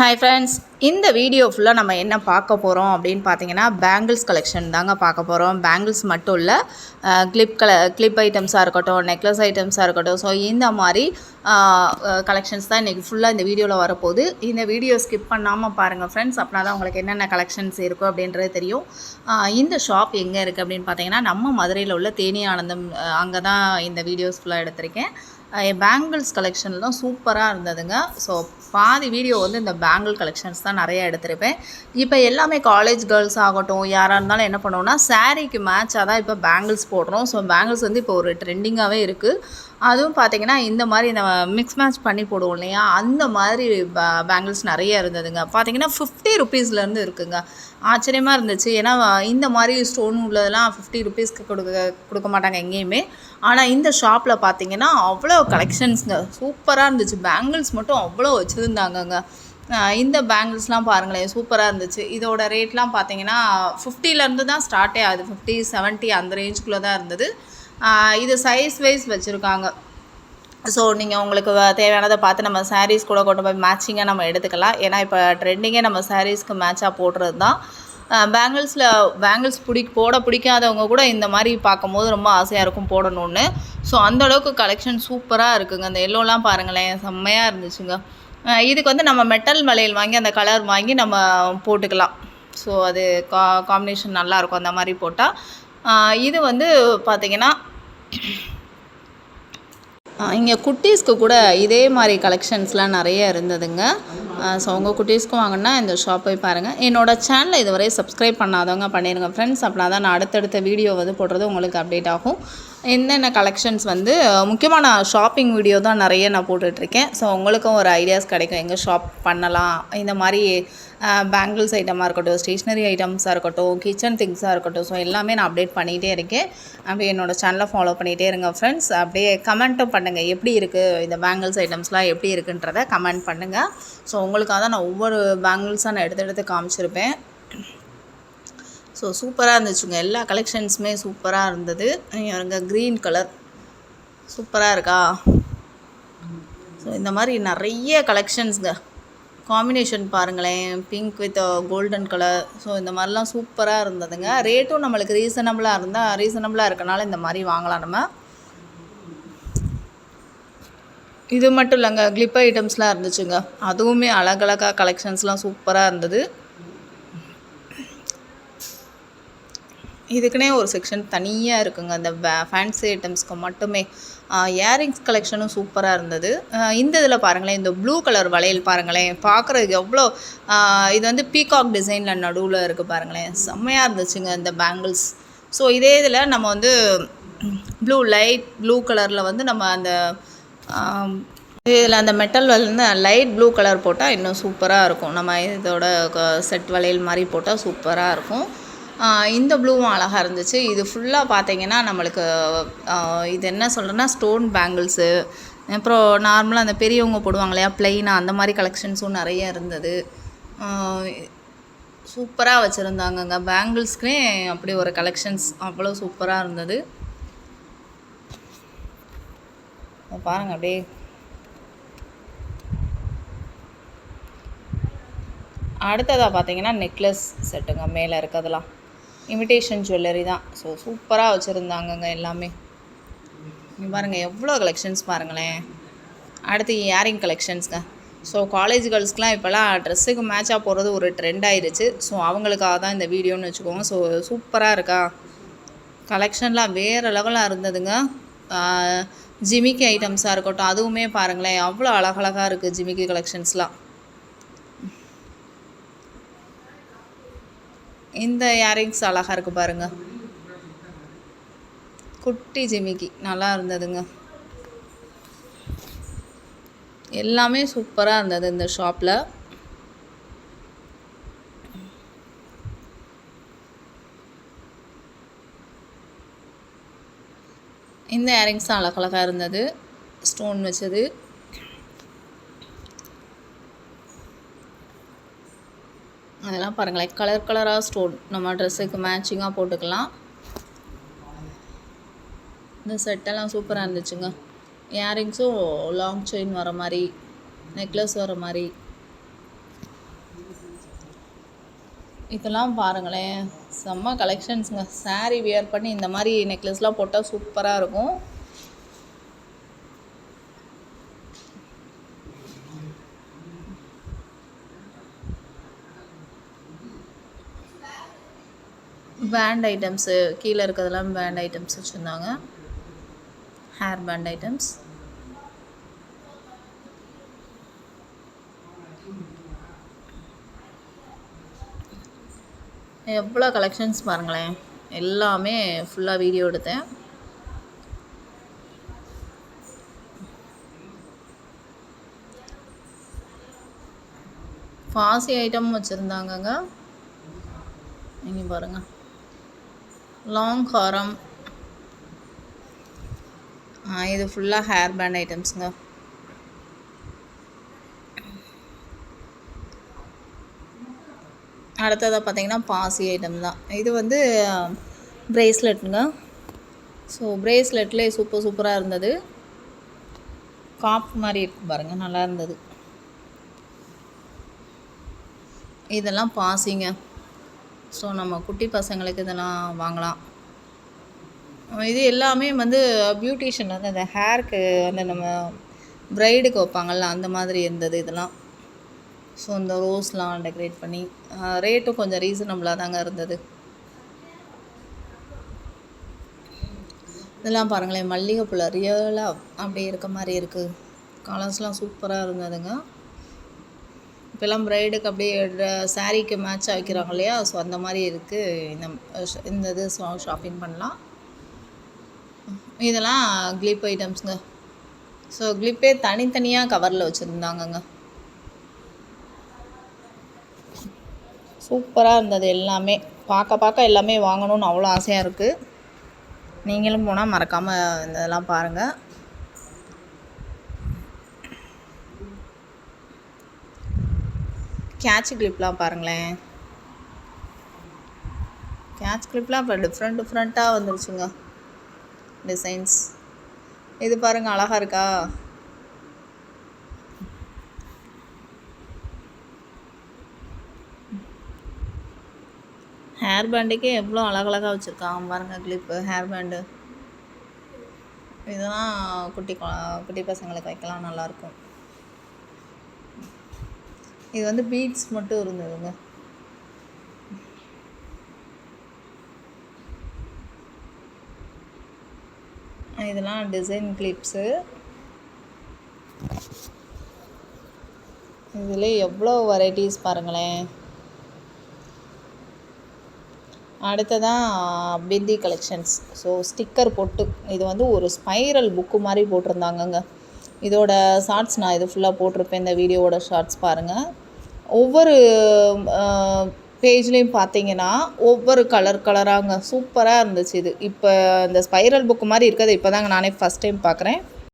Hi friends இந்த video ஃபுல்லாக நம்ம என்ன பார்க்க போகிறோம் அப்படின்னு பார்த்தீங்கன்னா பேங்கிள்ஸ் கலெக்ஷன் தாங்க பார்க்க போகிறோம் பேங்கிள்ஸ் மட்டும் இல்லை கிளிப் கல கிளிப் ஐட்டம்ஸாக இருக்கட்டும் நெக்லஸ் ஐட்டம்ஸாக இருக்கட்டும். ஸோ இந்த மாதிரி கலெக்ஷன்ஸ் தான் இன்றைக்கி ஃபுல்லாக இந்த வீடியோவில் வரப்போகுது. இந்த வீடியோ ஸ்கிப் பண்ணாமல் பாருங்கள் ஃப்ரெண்ட்ஸ் அப்படின்னா தான் உங்களுக்கு என்னென்ன கலெக்ஷன்ஸ் இருக்கும் அப்படின்றது தெரியும். இந்த ஷாப் எங்கே இருக்குது அப்படின்னு பார்த்தீங்கன்னா நம்ம மதுரையில் உள்ள தேனி ஆனந்தம் அங்கே தான் இந்த வீடியோஸ் ஃபுல்லாக எடுத்திருக்கேன். பேங்கிள்ஸ் கலெக்ஷன்லாம் சூப்பராக இருந்ததுங்க. ஸோ பாதி வீடியோ வந்து இந்த பேங்கிள் கலெக்ஷன்ஸ் தான் நிறைய எடுத்திருப்பேன். இப்போ எல்லாமே காலேஜ் கேர்ள்ஸ் ஆகட்டும் யாராக இருந்தாலும் என்ன பண்ணுவோம்னா சாரீக்கு மேட்சாக தான் இப்போ பேங்கிள்ஸ் போடுறோம். ஸோ பேங்கிள்ஸ் வந்து இப்போ ஒரு ட்ரெண்டிங்காகவே இருக்குது அதுவும் பார்த்தீங்கன்னா இந்த மாதிரி இந்த மிக்ஸ் மேட்ச் பண்ணி போடுவோம் இல்லையா? அந்த மாதிரி பேங்கிள்ஸ் நிறைய இருந்ததுங்க. பார்த்தீங்கன்னா ஃபிஃப்டி ருபீஸ்லேருந்து இருக்குங்க. ஆச்சரியமாக இருந்துச்சு. ஏன்னா இந்த மாதிரி ஸ்டோன் உள்ளதெல்லாம் ஃபிஃப்டி ருபீஸ்க்கு கொடுக்க கொடுக்க மாட்டாங்க எங்கேயுமே. ஆனால் இந்த ஷாப்பில் பார்த்தீங்கன்னா அவ்வளோ கலெக்ஷன்ஸுங்க சூப்பராக இருந்துச்சு. பேங்கிள்ஸ் மட்டும் அவ்வளோ வச்சுருந்தாங்கங்க. இந்த பேங்கிள்ஸ்லாம் பாருங்களேன். சூப்பராக இருந்துச்சு. இதோட ரேட்லாம் பார்த்தீங்கன்னா ஃபிஃப்டிலேருந்து தான் ஸ்டார்ட்டே ஆகுது ஃபிஃப்டி செவன்ட்டி அந்த ரேஞ்சுக்குள்ளே தான் இருந்தது. இது சைஸ் வைஸ் வச்சுருக்காங்க. ஸோ நீங்கள் உங்களுக்கு தேவையானதை பார்த்து நம்ம சாரீஸ் கூட கொண்டு போய் மேட்சிங்காக நம்ம எடுத்துக்கலாம். ஏன்னா இப்போ ட்ரெண்டிங்கே நம்ம சாரீஸ்க்கு மேட்சாக போடுறது தான் பேங்கிள்ஸில் பேங்கிள்ஸ் பிடி போட பிடிக்காதவங்க கூட இந்த மாதிரி பார்க்கும்போது ரொம்ப ஆசையாக இருக்கும் போடணும்னு. ஸோ அந்த அளவுக்கு கலெக்ஷன் சூப்பராக இருக்குங்க. அந்த எல்லோலாம் பாருங்களேன் செம்மையாக இருந்துச்சுங்க. இதுக்கு வந்து நம்ம மெட்டல் மலையில் வாங்கி அந்த கலர் வாங்கி நம்ம போட்டுக்கலாம். ஸோ அது கா காம்பினேஷன் நல்லாயிருக்கும் அந்த மாதிரி போட்டால் இது வந்து பார்த்திங்கன்னா இங்கே குட்டீஸ்க்கு கூட இதே மாதிரி கலெக்ஷன்ஸ்லாம் நிறைய இருந்ததுங்க. ஸோ உங்கள் குட்டீஸ்க்கும் வாங்கினா இந்த ஷாப் போய் பாருங்கள் என்னோட சேனலை இதுவரை சப்ஸ்கிரைப் பண்ணாதவங்க பண்ணிடுங்க ஃப்ரெண்ட்ஸ் அப்படின்னா தான் நான் அடுத்தடுத்த வீடியோ வந்து போடுறது உங்களுக்கு அப்டேட் ஆகும். என்னென்ன கலெக்ஷன்ஸ் வந்து முக்கியமாக நான் ஷாப்பிங் வீடியோ தான் நிறைய நான் போட்டுட்ருக்கேன். ஸோ உங்களுக்கும் ஒரு ஐடியாஸ் கிடைக்கும். எங்கே ஷாப் பண்ணலாம். இந்த மாதிரி பேங்கிள்ஸ் ஐட்டமாக இருக்கட்டும் ஸ்டேஷ்னரி ஐட்டம்ஸாக இருக்கட்டும் கிச்சன் திங்ஸாக இருக்கட்டும். ஸோ எல்லாமே நான் அப்டேட் பண்ணிகிட்டே இருக்கேன். அப்படியே என்னோடய சேனலை ஃபாலோ பண்ணிகிட்டே இருங்க ஃப்ரெண்ட்ஸ் அப்படியே கமெண்ட்டும் பண்ணுங்கள் எப்படி இருக்குது இந்த பேங்கிள்ஸ் ஐட்டம்ஸ்லாம் எப்படி இருக்குன்றத கமெண்ட் பண்ணுங்கள் ஸோ உங்களுக்காக தான் நான் ஒவ்வொரு பேங்கிள்ஸாக நான் எடுத்து எடுத்து காமிச்சிருப்பேன். ஸோ சூப்பராக இருந்துச்சுங்க. எல்லா கலெக்ஷன்ஸுமே சூப்பராக இருந்தது. இங்க க்ரீன் கலர் சூப்பராக இருக்கா? ஸோ இந்த மாதிரி நிறைய கலெக்ஷன்ஸுங்க காம்பினேஷன் பாருங்களேன். Pink with golden colour so இந்த மாதிரிலாம் சூப்பராக இருந்ததுங்க. ரேட்டும் நம்மளுக்கு ரீசனபிளாக இருந்தால் ரீசனபிளாக இருக்கனால இந்த மாதிரி வாங்கலாம் நம்ம. இது மட்டும் இல்லைங்க கிளிப் ஐட்டம்ஸ்லாம் இருந்துச்சுங்க. அதுவுமே அழகழகாக கலெக்ஷன்ஸ்லாம் சூப்பராக இருந்தது. இதுக்குன்னே ஒரு செக்ஷன் தனியாக இருக்குங்க அந்த ஃபேன்சி ஐட்டம்ஸ்க்கு மட்டுமே. இயரிங்ஸ் கலெக்ஷனும் சூப்பராக இருந்தது. இந்த இதில் பாருங்களேன் இந்த ப்ளூ கலர் வளையல் பாருங்களேன் பார்க்குறதுக்கு எவ்வளோ இது வந்து பீகாக் டிசைனில் நடுவில் இருக்குது பாருங்களேன். செம்மையாக இருந்துச்சுங்க இந்த பேங்கிள்ஸ் ஸோ இதே இதில் நம்ம வந்து ப்ளூ லைட் ப்ளூ கலரில் வந்து நம்ம அந்த இதில் அந்த மெட்டல் வந்து லைட் ப்ளூ கலர் போட்டால் இன்னும் சூப்பராக இருக்கும். நம்ம இதோட செட் வளையல் மாதிரி போட்டால் சூப்பராக இருக்கும். இந்த ப்ளூவும் அழகாக இருந்துச்சு. இது ஃபுல்லாக பார்த்தீங்கன்னா நம்மளுக்கு இது என்ன சொல்கிறேன்னா ஸ்டோன் பேங்கிள்ஸு அப்புறம் நார்மலாக அந்த பெரியவங்க போடுவாங்க இல்லையா ப்ளைனாக அந்த மாதிரி கலெக்ஷன்ஸும் நிறைய இருந்தது. சூப்பராக வச்சுருந்தாங்கங்க. பேங்கிள்ஸ்க்குனே அப்படி ஒரு கலெக்ஷன்ஸ் அவ்வளோ சூப்பராக இருந்தது. பாருங்க அப்படியே. அடுத்ததாக பார்த்தீங்கன்னா நெக்லஸ் செட்டுங்க மேலே இருக்கிறதுலாம் இமிட்டேஷன் ஜுவல்லரி தான். ஸோ சூப்பராக வச்சுருந்தாங்கங்க எல்லாமே. இங்க பாருங்கள் எவ்வளோ கலெக்ஷன்ஸ் பாருங்களேன். அடுத்து இயரிங் கலெக்ஷன்ஸ்ங்க ஸோ காலேஜ் கேர்ள்ஸ்க்குலாம் இப்போல்லாம் ட்ரெஸ்ஸுக்கு மேட்சாக போகிறது ஒரு ட்ரெண்ட் ஆயிடுச்சு ஸோ அவங்களுக்காக தான் இந்த வீடியோன்னு வச்சுக்கோங்க. ஸோ சூப்பராக இருக்கா? கலெக்ஷன்லாம் வேறு லெவலாக இருந்ததுங்க. ஜிமிக்கி ஐட்டம்ஸாக இருக்கட்டும் அதுவுமே பாருங்களேன் அவ்வளோ அழகழகாக இருக்குது ஜிமிக்கி கலெக்ஷன்ஸ்லாம் இந்த இயரிங்ஸ் அழகாக இருக்குது பாருங்கள் குட்டி ஜிமிக்கி நல்லா இருந்ததுங்க. எல்லாமே சூப்பராக இருந்தது இந்த ஷாப்பில் இந்த இயரிங்ஸும் அழகழகாக இருந்தது. ஸ்டோன் வச்சது. அதெல்லாம் பாருங்களேன். கலர் கலராக ஸ்டோன் நம்ம ட்ரெஸ்ஸுக்கு மேட்சிங்காக போட்டுக்கலாம். இந்த செட்டெல்லாம் சூப்பராக இருந்துச்சுங்க. இயரிங்ஸும் லாங் செயின் வர மாதிரி நெக்லஸ் வர மாதிரி. இதெல்லாம் பாருங்களேன். செம்ம கலெக்ஷன்ஸுங்க சாரீ வியர் பண்ணி இந்த மாதிரி நெக்லஸ்லாம் போட்டால் சூப்பராக இருக்கும். பேண்ட் ஐட்டம்ஸு கீழே இருக்கிறதெல்லாம் பேண்ட் ஐட்டம்ஸ் வச்சுருந்தாங்க. ஹேர் பேண்ட் ஐட்டம்ஸ் எவ்வளோ கலெக்ஷன்ஸ் பாருங்களேன். எல்லாமே ஃபுல்லாக வீடியோ எடுத்தேன். ஃபாசி ஐட்டம் வச்சுருந்தாங்கங்க. நீங்கள் பாருங்கள் லாங் ஹாரம் இது ஃபுல்லாக ஹேர் பேண்ட் ஐட்டம்ஸுங்க அடுத்ததாக பார்த்தீங்கன்னா பாசி ஐட்டம் தான். இது வந்து ப்ரேஸ்லெட்டுங்க ஸோ ப்ரேஸ்லெட்லேயே சூப்பர் சூப்பராக இருந்தது. காப் மாதிரி இருக்கு பாருங்கள் நல்லா இருந்தது. இதெல்லாம் பாசிங்க. ஸோ நம்ம குட்டி பசங்களுக்கு இதெல்லாம் வாங்கலாம். இது எல்லாமே வந்து பியூட்டிஷியன் வந்து அந்த ஹேருக்கு வந்து நம்ம ப்ரைடுக்கு வைப்பாங்கள்ல அந்த மாதிரி இருந்தது இதெல்லாம். ஸோ இந்த ரோஸ்லாம் டெக்கரேட் பண்ணி ரேட்டும் கொஞ்சம் ரீசனபிளாக தாங்க இருந்தது. இதெல்லாம் பாருங்களேன் மல்லிகைப்பூல ரியலாக அப்படியே இருக்க மாதிரி இருக்குது கலர்ஸ்லாம் சூப்பராக இருந்ததுங்க. இப்போல்லாம் ப்ரைடுக்கு அப்படியே சாரீக்கு மேட்சாக வைக்கிறாங்க இல்லையா? ஸோ அந்த மாதிரி இருக்குது இந்த இந்த இது ஷாப்பிங் பண்ணலாம். இதெல்லாம் கிளிப் ஐட்டம்ஸுங்க ஸோ கிளிப்பே தனித்தனியாக கவரில் வச்சுருந்தாங்கங்க. சூப்பராக இருந்தது எல்லாமே. பார்க்க பார்க்க எல்லாமே வாங்கணும்னு அவ்வளோ ஆசையாக இருக்குது நீங்களும் போனால் மறக்காமல் இந்த இதெல்லாம் பாருங்கள் கேட்ச் கிளிப்லாம் பாருங்களேன். கேட்ச் கிளிப்லாம் இப்போ டிஃப்ரெண்ட் டிஃப்ரெண்ட்டாக வந்துருச்சுங்க. டிசைன்ஸ் இது பாருங்கள் அழகாக இருக்கா? ஹேர் பேண்டுக்கே எவ்வளோ அழகழகாக வச்சுருக்காங்க பாருங்கள் கிளிப்பு ஹேர் பேண்டு இதெல்லாம் குட்டி குட்டி பசங்களுக்கு வைக்கலாம் நல்லாயிருக்கும் இது வந்து பீட்ஸ் மட்டும் இருந்ததுங்க. இதெல்லாம் டிசைன் கிளிப்ஸு இதில் எவ்வளோ வெரைட்டிஸ் பாருங்களேன். அடுத்ததான் பிந்தி கலெக்ஷன்ஸ் ஸோ ஸ்டிக்கர் பொட்டு இது வந்து ஒரு ஸ்பைரல் புக்கு மாதிரி போட்டிருந்தாங்கங்க. இதோட ஷார்ட்ஸ் நான் இது ஃபுல்லாக போட்டிருப்பேன் இந்த வீடியோவோட ஷார்ட்ஸ் பாருங்கள் ஒவ்வொரு பேஜ்லேயும் பார்த்தீங்கன்னா ஒவ்வொரு கலர் கலராங்க சூப்பராக இருந்துச்சு இது. இப்போ இந்த ஸ்பைரல் புக்கு மாதிரி இருக்கிறது இப்போ தாங்க நானே ஃபஸ்ட் டைம் பார்க்குறேன்.